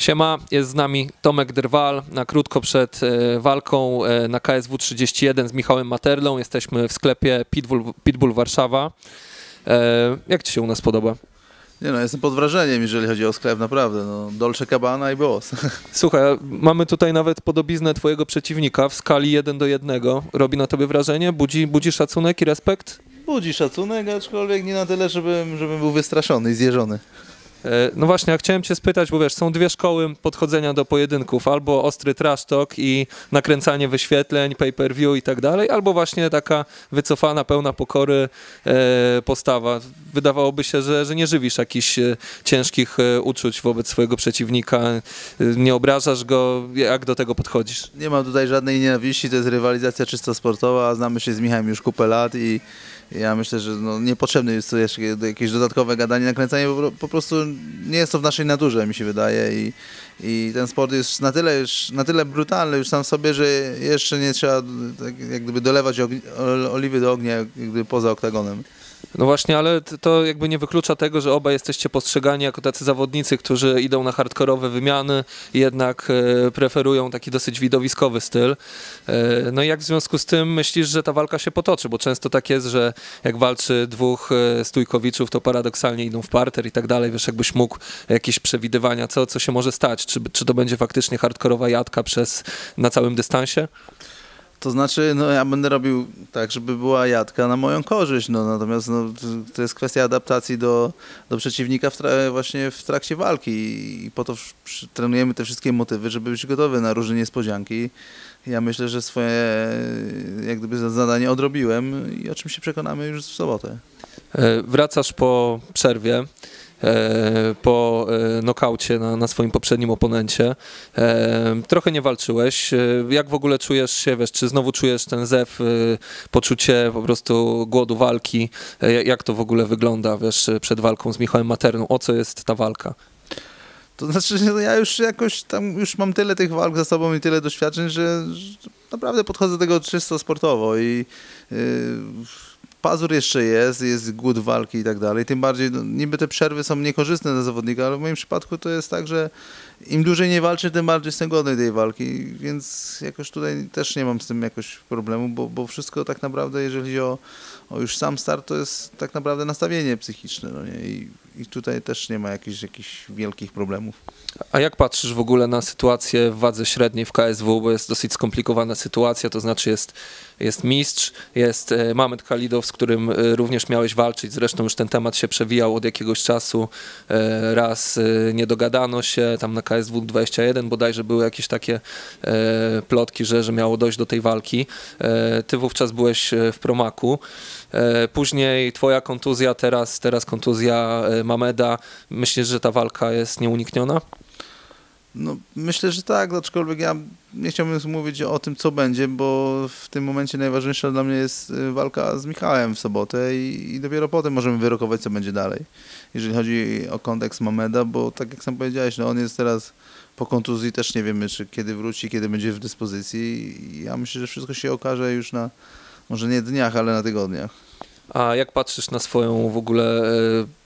Siema, jest z nami Tomek Drwal. Na krótko przed e, walką e, na KSW 31 z Michałem Materlą. Jesteśmy w sklepie Pitbull, Pitbull Warszawa. E, jak Ci się u nas podoba? Nie no, jestem pod wrażeniem, jeżeli chodzi o sklep, naprawdę. No, Dolce Cabana i Boss. Słuchaj, mamy tutaj nawet podobiznę Twojego przeciwnika w skali 1 do 1. Robi na Tobie wrażenie? Budzi, budzi szacunek i respekt? Budzi szacunek, aczkolwiek nie na tyle, żebym, żebym był wystraszony i zjeżony. E, No właśnie, ja chciałem Cię spytać, bo wiesz, są dwie szkoły podchodzenia do pojedynków. Albo ostry trash talk i nakręcanie wyświetleń, pay-per-view i tak dalej, albo właśnie taka wycofana, pełna pokory e, postawa. Wydawałoby się, że, że nie żywisz jakichś e, ciężkich uczuć wobec swojego przeciwnika, nie obrażasz go. Jak do tego podchodzisz? Nie mam tutaj żadnej nienawiści, to jest rywalizacja czysto sportowa, znamy się z Michałem już kupę lat i ja myślę, że no, niepotrzebne jest tu jeszcze jakieś dodatkowe gadanie, nakręcanie, po prostu nie jest to w naszej naturze, mi się wydaje i, i ten sport jest na tyle, już, na tyle brutalny już sam w sobie, że jeszcze nie trzeba tak, jak gdyby dolewać ogni- ol- oliwy do ognia jak gdyby poza oktagonem. No właśnie, ale to jakby nie wyklucza tego, że obaj jesteście postrzegani jako tacy zawodnicy, którzy idą na hardkorowe wymiany jednak e, preferują taki dosyć widowiskowy styl. E, no i jak w związku z tym myślisz, że ta walka się potoczy? Bo często tak jest, że jak walczy dwóch e, stójkowiczów, to paradoksalnie idą w parter i tak dalej. Wiesz, jakbyś mógł jakieś przewidywania, co, co się może stać? Czy, czy to będzie faktycznie hardkorowa jadka przez, na całym dystansie? To znaczy, no ja będę robił tak, żeby była jadka na moją korzyść, no natomiast no, to jest kwestia adaptacji do, do przeciwnika w właśnie w trakcie walki i po to trenujemy te wszystkie motywy, żeby być gotowy na różne niespodzianki. Ja myślę, że swoje jak gdyby za- zadanie odrobiłem i o czym się przekonamy już w sobotę. E, Wracasz po przerwie, po e, nokaucie na, na swoim poprzednim oponencie. E, Trochę nie walczyłeś. E, Jak w ogóle czujesz się, wiesz, czy znowu czujesz ten zew, e, poczucie po prostu głodu walki? E, Jak to w ogóle wygląda, wiesz, przed walką z Michałem Materną? O co jest ta walka? To znaczy, że ja już jakoś tam już mam tyle tych walk za sobą i tyle doświadczeń, że, że naprawdę podchodzę do tego czysto sportowo i yy, pazur jeszcze jest, jest głód walki i tak dalej. Tym bardziej, no, niby te przerwy są niekorzystne dla zawodnika, ale w moim przypadku to jest tak, że im dłużej nie walczę, tym bardziej jestem godny tej walki, więc jakoś tutaj też nie mam z tym jakoś problemu, bo, bo wszystko tak naprawdę, jeżeli chodzi o, o już sam start, to jest tak naprawdę nastawienie psychiczne, no nie? I, i tutaj też nie ma jakichś, jakichś wielkich problemów. A jak patrzysz w ogóle na sytuację w wadze średniej w KSW, bo jest dosyć skomplikowana sytuacja, to znaczy jest, jest mistrz, jest e, Mamet Khalidow, z którym e, również miałeś walczyć, zresztą już ten temat się przewijał od jakiegoś czasu, E, raz nie dogadano się, tam na KSW 21 bodajże były jakieś takie plotki, że, że miało dojść do tej walki. Ty wówczas byłeś w Promaku, później twoja kontuzja, teraz, teraz kontuzja e, Mameda. Myślisz, że ta walka jest nieunikniona? No, myślę, że tak, aczkolwiek ja nie chciałbym mówić o tym, co będzie, bo w tym momencie najważniejsza dla mnie jest y, walka z Michałem w sobotę i, i dopiero potem możemy wyrokować, co będzie dalej. Jeżeli chodzi o kontekst Mameda, bo tak jak sam powiedziałeś, no on jest teraz po kontuzji, też nie wiemy, czy kiedy wróci, kiedy będzie w dyspozycji ja myślę, że wszystko się okaże już na, może nie dniach, ale na tygodniach. A jak patrzysz na swoją w ogóle e,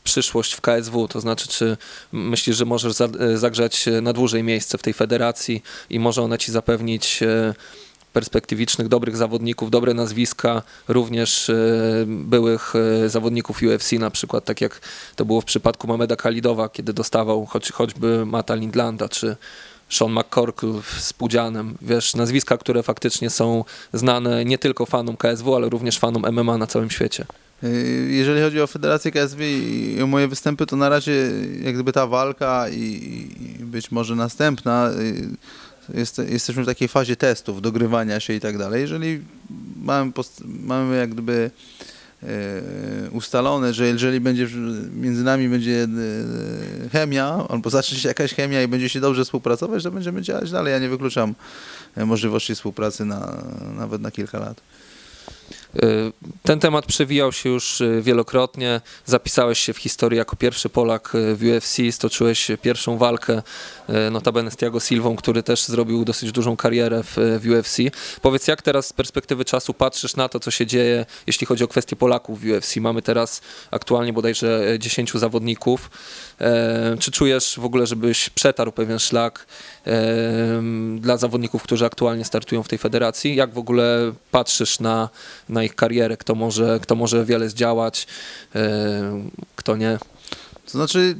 przyszłość w KSW? To znaczy, czy myślisz, że możesz e, zagrzać e, na dłużej miejsce w tej federacji i może ona ci zapewnić perspektywicznych, dobrych zawodników, dobre nazwiska, również byłych zawodników UFC na przykład, tak jak to było w przypadku Mameda Khalidowa, kiedy dostawał choć, choćby Mata Lindlanda, czy Sean McCorkle z Pudzianem, wiesz, nazwiska, które faktycznie są znane nie tylko fanom KSW, ale również fanom MMA na całym świecie. Y, Jeżeli chodzi o Federację KSW i o moje występy, to na razie jak gdyby ta walka i, być może następna, y, jest, jesteśmy w takiej fazie testów, dogrywania się i tak dalej. Jeżeli mamy, mamy jak gdyby ustalone, że jeżeli będzie między nami będzie e, chemia, albo zacznie się jakaś chemia i będzie się dobrze współpracować, to będziemy działać dalej. Ja nie wykluczam e, możliwości współpracy na, nawet na kilka lat. Y, Ten temat przewijał się już y, wielokrotnie. Zapisałeś się w historii jako pierwszy Polak y, w UFC, stoczyłeś pierwszą walkę, notabene z Thiago Silvą, który też zrobił dosyć dużą karierę w, w UFC. Powiedz, jak teraz z perspektywy czasu patrzysz na to, co się dzieje, jeśli chodzi o kwestię Polaków w UFC? Mamy teraz aktualnie bodajże e, 10 zawodników. E, Czy czujesz w ogóle, żebyś przetarł pewien szlak e, dla zawodników, którzy aktualnie startują w tej federacji? Jak w ogóle patrzysz na, na ich karierę? Kto może, kto może wiele zdziałać, e, kto nie? To znaczy,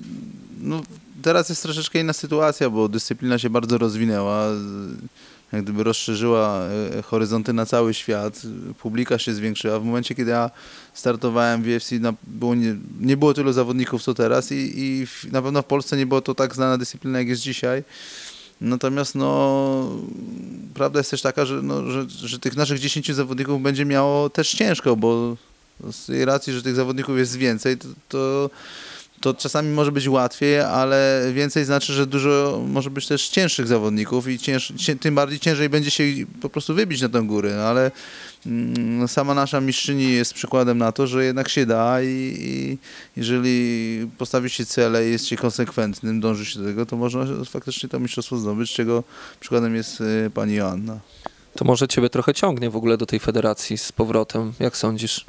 no, teraz jest troszeczkę inna sytuacja, bo dyscyplina się bardzo rozwinęła, jak gdyby rozszerzyła e, horyzonty na cały świat, publika się zwiększyła. W momencie, kiedy ja startowałem w UFC, na, było nie, nie było tylu zawodników co teraz i, i na pewno w Polsce nie było to tak znana dyscyplina, jak jest dzisiaj. Natomiast no, prawda jest też taka, że, no, że, że tych naszych 10 zawodników będzie miało też ciężko, bo z tej racji, że tych zawodników jest więcej, to, to, to czasami może być łatwiej, ale więcej znaczy, że dużo może być też cięższych zawodników i cięż, cię, tym bardziej ciężej będzie się po prostu wybić na tę górę, no, ale mm, sama nasza mistrzyni jest przykładem na to, że jednak się da i, i jeżeli postawi się cele i jest się konsekwentnym, dąży się do tego, to można faktycznie to mistrzostwo zdobyć, czego przykładem jest y, pani Joanna. To może ciebie trochę ciągnie w ogóle do tej federacji z powrotem, jak sądzisz?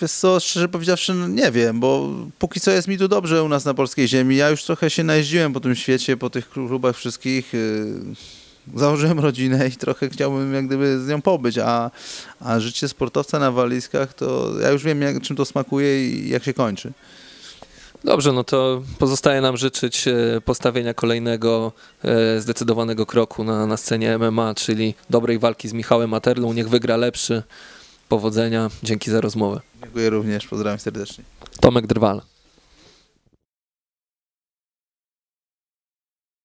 Wiesz co, szczerze powiedziawszy, no nie wiem, bo póki co jest mi tu dobrze u nas na polskiej ziemi. Ja już trochę się najeździłem po tym świecie, po tych klubach wszystkich. yy, Założyłem rodzinę i trochę chciałbym jak gdyby z nią pobyć, a, a życie sportowca na walizkach, to ja już wiem jak, czym to smakuje i jak się kończy. Dobrze, no to pozostaje nam życzyć e, postawienia kolejnego e, zdecydowanego kroku na, na scenie MMA, czyli dobrej walki z Michałem Materlą. Niech wygra lepszy. Powodzenia. Dzięki za rozmowę. Dziękuję również, pozdrawiam serdecznie. Tomek Drwal.